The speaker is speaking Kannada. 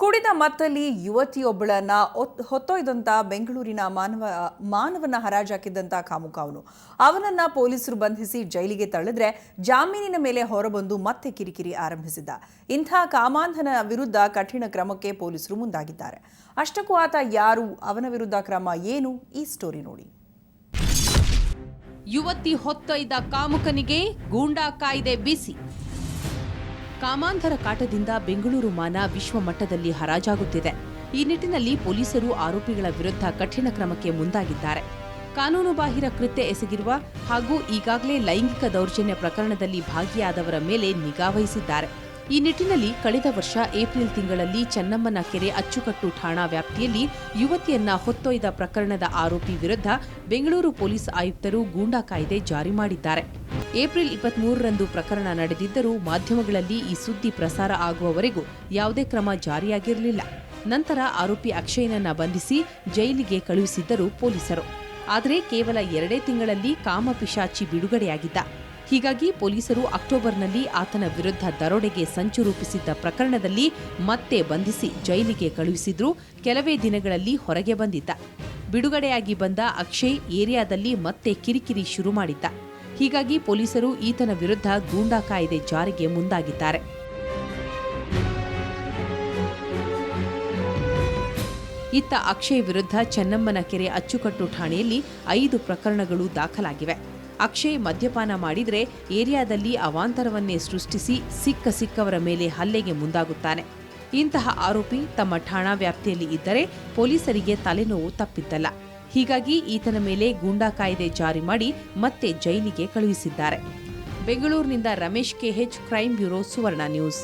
ಕುಡಿದ ಮತ್ತಲ್ಲಿ ಯುವತಿಯೊಬ್ಬಳನ್ನ ಹೊತ್ತೊಯ್ದಂತ ಬೆಂಗಳೂರಿನ ಮಾನವ, ಮಾನವನ ಹರಾಜಾಕಿದ್ದಂತ ಕಾಮುಕ ಅವನು. ಅವನನ್ನ ಪೊಲೀಸರು ಬಂಧಿಸಿ ಜೈಲಿಗೆ ತಳ್ಳಿದ್ರೆ ಜಾಮೀನಿನ ಮೇಲೆ ಹೊರಬಂದು ಮತ್ತೆ ಕಿರಿಕಿರಿ ಆರಂಭಿಸಿದ್ದ. ಇಂಥ ಕಾಮಾಂಧನ ವಿರುದ್ಧ ಕಠಿಣ ಕ್ರಮಕ್ಕೆ ಪೊಲೀಸರು ಮುಂದಾಗಿದ್ದಾರೆ. ಅಷ್ಟಕ್ಕೂ ಆತ ಯಾರು, ಅವನ ವಿರುದ್ಧ ಕ್ರಮ ಏನು? ಈ ಸ್ಟೋರಿ ನೋಡಿ. ಯುವತಿ ಹೊತ್ತೊಯ್ದ ಕಾಮುಕನಿಗೆ ಗೂಂಡಾ ಕಾಯ್ದೆ ಬಿಸಿ. ಕಾಮಾಂಧರ ಕಾಟದಿಂದ ಬೆಂಗಳೂರು ಮಾನ ವಿಶ್ವ ಮಟ್ಟದಲ್ಲಿ ಹರಾಜಾಗುತ್ತಿದೆ. ಈ ನಿಟ್ಟಿನಲ್ಲಿ ಪೊಲೀಸರು ಆರೋಪಿಗಳ ವಿರುದ್ಧ ಕಠಿಣ ಕ್ರಮಕ್ಕೆ ಮುಂದಾಗಿದ್ದಾರೆ. ಕಾನೂನುಬಾಹಿರ ಕೃತ್ಯ ಎಸಗಿರುವ ಹಾಗೂ ಈಗಾಗಲೇ ಲೈಂಗಿಕ ದೌರ್ಜನ್ಯ ಪ್ರಕರಣದಲ್ಲಿ ಭಾಗಿಯಾದವರ ಮೇಲೆ ನಿಗಾ ವಹಿಸಿದ್ದಾರೆ. ಈ ನಿಟ್ಟಿನಲ್ಲಿ ಕಳೆದ ವರ್ಷ ಏಪ್ರಿಲ್ ತಿಂಗಳಲ್ಲಿ ಚೆನ್ನಮ್ಮನ ಕೆರೆ ಅಚ್ಚುಕಟ್ಟು ಠಾಣಾ ವ್ಯಾಪ್ತಿಯಲ್ಲಿ ಯುವತಿಯನ್ನ ಹೊತ್ತೊಯ್ದ ಪ್ರಕರಣದ ಆರೋಪಿ ವಿರುದ್ಧ ಬೆಂಗಳೂರು ಪೊಲೀಸ್ ಆಯುಕ್ತರು ಗೂಂಡಾ ಕಾಯ್ದೆ ಜಾರಿ ಮಾಡಿದ್ದಾರೆ. ಏಪ್ರಿಲ್ ಇಪ್ಪತ್ಮೂರರಂದು ಪ್ರಕರಣ ನಡೆದಿದ್ದರೂ ಮಾಧ್ಯಮಗಳಲ್ಲಿ ಈ ಸುದ್ದಿ ಪ್ರಸಾರ ಆಗುವವರೆಗೂ ಯಾವುದೇ ಕ್ರಮ ಜಾರಿಯಾಗಿರಲಿಲ್ಲ. ನಂತರ ಆರೋಪಿ ಅಕ್ಷಯನನ್ನ ಬಂಧಿಸಿ ಜೈಲಿಗೆ ಕಳುಹಿಸಿದ್ದರು ಪೊಲೀಸರು. ಆದರೆ ಕೇವಲ ಎರಡೇ ತಿಂಗಳಲ್ಲಿ ಕಾಮಪಿಶಾಚಿ ಬಿಡುಗಡೆಯಾಗಿದ್ದ. ಹೀಗಾಗಿ ಪೊಲೀಸರು ಅಕ್ಟೋಬರ್ನಲ್ಲಿ ಆತನ ವಿರುದ್ಧ ದರೋಡೆಗೆ ಸಂಚು ರೂಪಿಸಿದ್ದ ಪ್ರಕರಣದಲ್ಲಿ ಮತ್ತೆ ಬಂಧಿಸಿ ಜೈಲಿಗೆ ಕಳುಹಿಸಿದ್ರು. ಕೆಲವೇ ದಿನಗಳಲ್ಲಿ ಹೊರಗೆ ಬಂದಿದ್ದ. ಬಿಡುಗಡೆಯಾಗಿ ಬಂದ ಅಕ್ಷಯ್ ಏರಿಯಾದಲ್ಲಿ ಮತ್ತೆ ಕಿರಿಕಿರಿ ಶುರು ಮಾಡಿದ್ದ. ಹೀಗಾಗಿ ಪೊಲೀಸರು ಈತನ ವಿರುದ್ಧ ಗೂಂಡಾ ಕಾಯ್ದೆ ಜಾರಿಗೆ ಮುಂದಾಗಿದ್ದಾರೆ. ಇತ್ತ ಅಕ್ಷಯ್ ವಿರುದ್ಧ ಚೆನ್ನಮ್ಮನ ಕೆರೆ ಅಚ್ಚುಕಟ್ಟು ಠಾಣೆಯಲ್ಲಿ ಐದು ಪ್ರಕರಣಗಳು ದಾಖಲಾಗಿವೆ. ಅಕ್ಷಯ್ ಮದ್ಯಪಾನ ಮಾಡಿದರೆ ಏರಿಯಾದಲ್ಲಿ ಅವಾಂತರವನ್ನೇ ಸೃಷ್ಟಿಸಿ ಸಿಕ್ಕ ಸಿಕ್ಕವರ ಮೇಲೆ ಹಲ್ಲೆಗೆ ಮುಂದಾಗುತ್ತಾನೆ. ಇಂತಹ ಆರೋಪಿ ತಮ್ಮ ಠಾಣಾ ವ್ಯಾಪ್ತಿಯಲ್ಲಿ ಇದ್ದರೆ ಪೊಲೀಸರಿಗೆ ತಲೆನೋವು ತಪ್ಪಿದ್ದಲ್ಲ. ಹೀಗಾಗಿ ಈತನ ಮೇಲೆ ಗೂಂಡಾ ಕಾಯ್ದೆ ಜಾರಿ ಮಾಡಿ ಮತ್ತೆ ಜೈಲಿಗೆ ಕಳುಹಿಸಿದ್ದಾರೆ. ಬೆಂಗಳೂರಿನಿಂದ Ramesh KH crime bureau, Suvarna news.